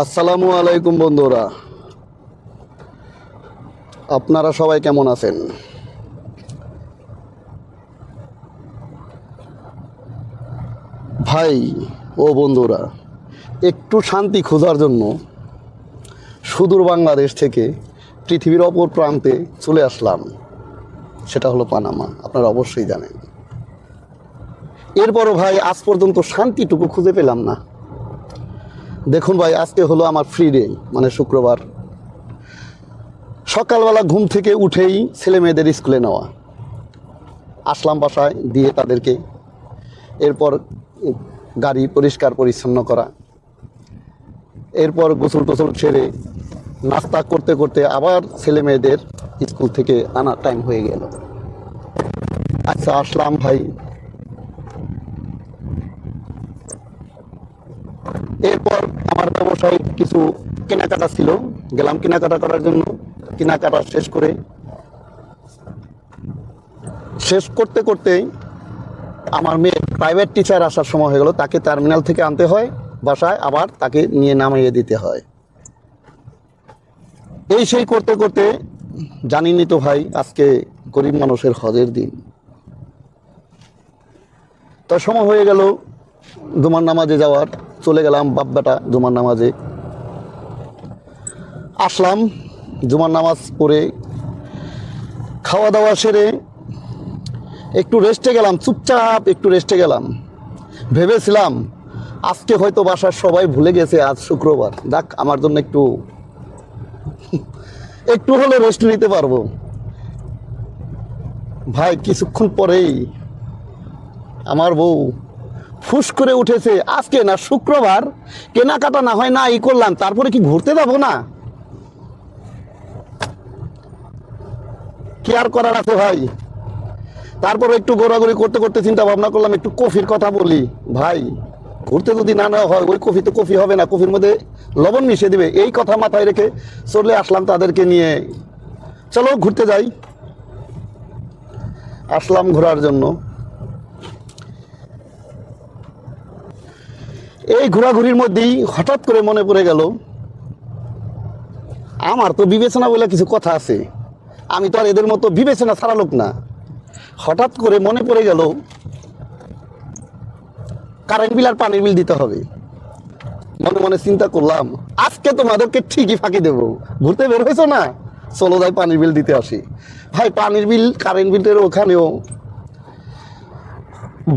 আসসালামু আলাইকুম বন্ধুরা। আপনারা সবাই কেমন আছেন? ভাই, ও বন্ধুরা, একটু শান্তি খোঁজার জন্য সুদূর বাংলাদেশ থেকে পৃথিবীর অপর প্রান্তে চলে আসলাম। সেটা হলো পানামা, আপনারা অবশ্যই জানেন। এরপরও ভাই, আজ পর্যন্ত শান্তিটুকু খুঁজে পেলাম না। দেখুন ভাই, আজকে হলো আমার ফ্রি ডে মানে শুক্রবার। সকালবেলা ঘুম থেকে উঠেই ছেলে মেয়েদের স্কুলে নেওয়া। আসলাম বাসায় দিয়ে তাদেরকে এরপর গাড়ি পরিষ্কার পরিচ্ছন্ন করা। এরপর গোসল টোসল ছেড়ে নাস্তা করতে করতে আবার ছেলে মেয়েদের স্কুল থেকে আনার টাইম হয়ে গেল। আচ্ছা আসলাম ভাই এরপর আমার কিছু কেনাকাটা ছিল। গেলাম কেনাকাটা করার জন্য। কেনাকাটা শেষ করে শেষ করতে করতে আমার মেয়ে প্রাইভেট টিচার আসার সময় হয়ে গেল। তাকে টার্মিনাল থেকে আনতে হয়, বাসায় আবার তাকে নিয়ে নামিয়ে দিতে হয়। এই সেই করতে করতে জানিনি তো ভাই, আজকে গরিব মানুষের হজের দিন। তার সময় হয়ে গেল, জুমার নামাজে যাওয়ার। চলে গেলাম বাব্বাটা জুমার নামাজে। আসলাম, জুমার নামাজ পড়ে খাওয়া দাওয়া সেরে একটু রেস্টে গেলাম, চুপচাপ একটু রেস্টে গেলাম। ভেবেছিলাম, আজকে হয়তো বাসার সবাই ভুলে গেছে, আজ শুক্রবার। দেখ আমার জন্য একটু একটু হলে রেস্ট নিতে পারব। ভাই, কিছুক্ষণ পরেই আমার বউ ফুস করে উঠেছে। আজকে না শুক্রবার, কেনাকাটা না হয় না ই করলাম, তারপরে কি ঘুরতে যাব না? কি আর করার আছে ভাই? তারপর একটু ঘোরাঘুরি করতে করতে চিন্তা ভাবনা করলাম, একটু কফির কথা বলি। ভাই, ঘুরতে যদি না নেওয়া হয়, ওই কফি তো কফি হবে না, কফির মধ্যে লবণ মিশিয়ে দিবে। এই কথা মাথায় রেখে চলে আসলাম তাদেরকে নিয়ে। চলো ঘুরতে যাই। আসলাম ঘোরার জন্য। এই ঘোরাঘুরির মধ্যেই হঠাৎ করে মনে পড়ে গেল, আমার তো বিবেচনা বলে কিছু কথা আছে। আমি তো আর এদের মতো বিবেচনা ছাড়া লোক না। হঠাৎ করে মনে পড়ে গেল কারেন্ট বিল আর পানির বিল দিতে হবে। মনে মনে চিন্তা করলাম, আজকে তোমাদেরকে ঠিকই ফাঁকি দেব। ঘুরতে বের হয়েছো না? চলো যাই পানির বিল দিতে আসি। ভাই, পানির বিল কারেন্ট বিলের ওখানেও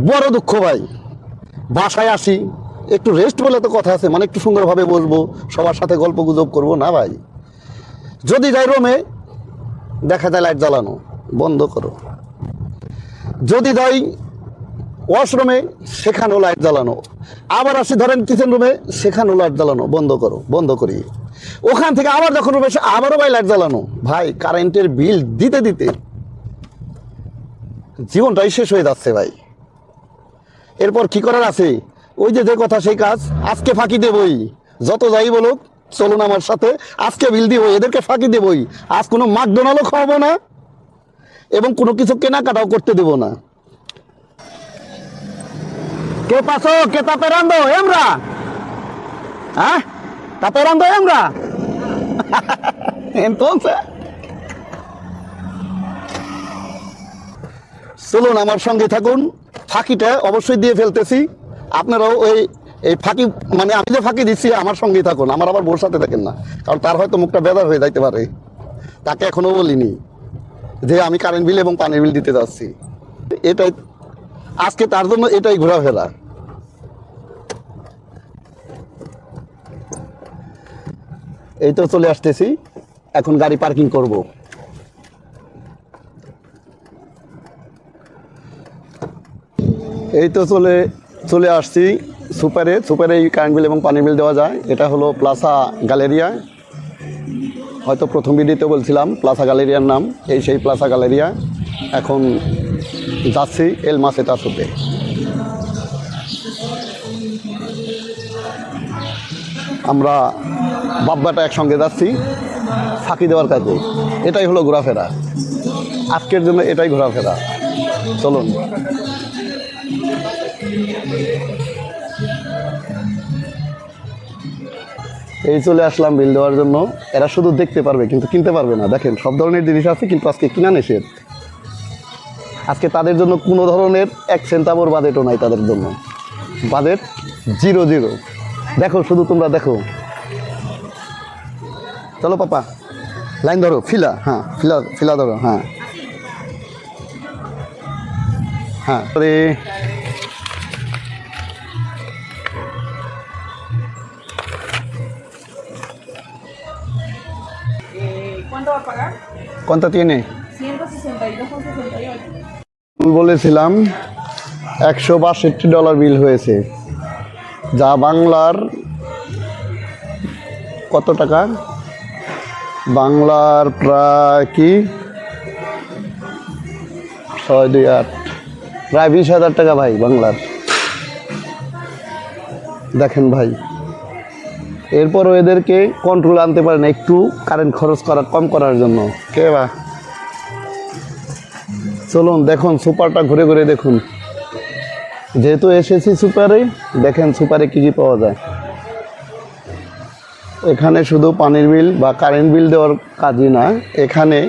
বড় দুঃখ ভাই। বাসায় আসি একটু রেস্ট বলে তো কথা আছে মানে একটু সুন্দরভাবে বসবো সবার সাথে গল্প গুজব করব না ভাই। যদি যাই রোমে, দেখা যায় লাইট জ্বালানো, বন্ধ করো। যদি যাই ওয়াশরুমে সেখানেও লাইট জ্বালানো। আবার আসি ধরেন কিচেন রুমে সেখানেও লাইট জ্বালানো, বন্ধ করো, বন্ধ করি। ওখান থেকে আবার যখন রুমে এসে আবারও ভাই লাইট জ্বালানো, ভাই কারেন্টের বিল দিতে দিতে জীবনটাই শেষ হয়ে যাচ্ছে ভাই। এরপর কি করার আছে? ওই যে যে কথা সেই কাজ আজকে ফাঁকি দেবই যত যাই বলুক চলুন আমার সাথে আজকে বিল দিব এদেরকে ফাঁকি দেবই আজ কোনো মাকডোনালও খাওয়াবো না এবং কোনো কিছু কেনাকাটাও করতে দেব না ¿Qué pasó? ¿Qué está esperando, hembra? ¿Ah? ¿Está esperando, hembra? Entonces. চলুন আমার সঙ্গে থাকুন ফাঁকিটা অবশ্যই দিয়ে ফেলতেছি আপনারাও ওই এই ফাঁকি মানে আমি যে ফাঁকি দিচ্ছি, আমার সঙ্গেই থাকুন, আমার আবার বোর সাথে থাকেন না। কারণ তার হয়তো মুখটা বেদার হয়ে যাইতে পারে। তাকে এখনও বলিনি যে আমি কারেন্ট বিল এবং পানির বিল দিতে যাচ্ছি। এটাই, আজকে তার জন্য এটাই ঘোরাফেরা। এই তো চলে আসতেছি, এখন গাড়ি পার্কিং করব। এই তো চলে চলে আসছি সুপারে। সুপারে এই কারেন্ট বিল এবং পানির বিল দেওয়া যায়। এটা হলো প্লাসা গ্যালেরিয়া হয়তো প্রথম ভিডিওতে বলছিলাম প্লাসা গ্যালেরিয়ার নাম। এই সেই প্লাসা গ্যালেরিয়া এখন যাচ্ছি এল মাসে তাসুতে। আমরা বাব্বাটা একসঙ্গে যাচ্ছি, ফাঁকি দেওয়ার কাজে। এটাই হলো ঘোরাফেরা। আজকের জন্য এটাই ঘোরাফেরা। চলুন। এই চলে আসলাম বিল দেওয়ার জন্য। এরা শুধু দেখতে পারবে, কিন্তু কিনতে পারবে না। দেখেন, সব ধরনের জিনিস আছে, কিন্তু আজকে কিনা নিষেধ আজকে তাদের জন্য কোনো ধরনের এক সেন্টাবর বাজেটও নাই তাদের জন্য। Budget zero zero. দেখো, শুধু তোমরা দেখো। চলো পাপা, লাইন ধরো, ফিলা হ্যাঁ ফিলা ফিলা ধরো হ্যাঁ। হ্যাঁ। কোনটা tiene? 162,68. বলেছিলাম একশো বাষট্টি ডলার বিল হয়েছে। যা বাংলার কত টাকা? বাংলার প্রায় কি? ছয় দুই আট। প্রায় বিশ হাজার টাকা ভাই বাংলার। দেখেন ভাই। এরপরও এদেরকে কন্ট্রোল আনতে পারেন একটু কারেন্ট খরচ করা কম করার জন্য। কে বা? চলুন দেখুন সুপারটা ঘুরে ঘুরে দেখুন। যেহেতু এসেছি সুপারে দেখেন সুপারে কী কী পাওয়া যায়। এখানে শুধু পানির বিল বা কারেন্ট বিল দেওয়ার কাজই না এখানে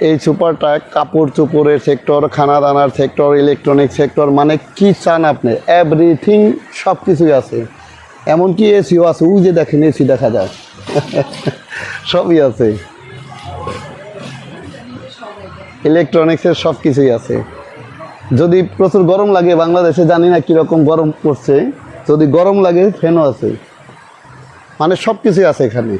এই সুপারটা কাপড় চোপড়ের সেক্টর খানা দানার সেক্টর ইলেকট্রনিক সেক্টর মানে কি চান আপনি? এভরিথিং সব কিছুই আছে। এমনকি এসিও আছে, ওই যে দেখেন এসি দেখা যাক সবই আছে। ইলেকট্রনিক্সের সব কিছুই আছে। যদি প্রচুর গরম লাগে, বাংলাদেশে জানি না কীরকম গরম পড়ছে। যদি গরম লাগে ফ্যানও আছে। মানে সব কিছুই আছে এখানে।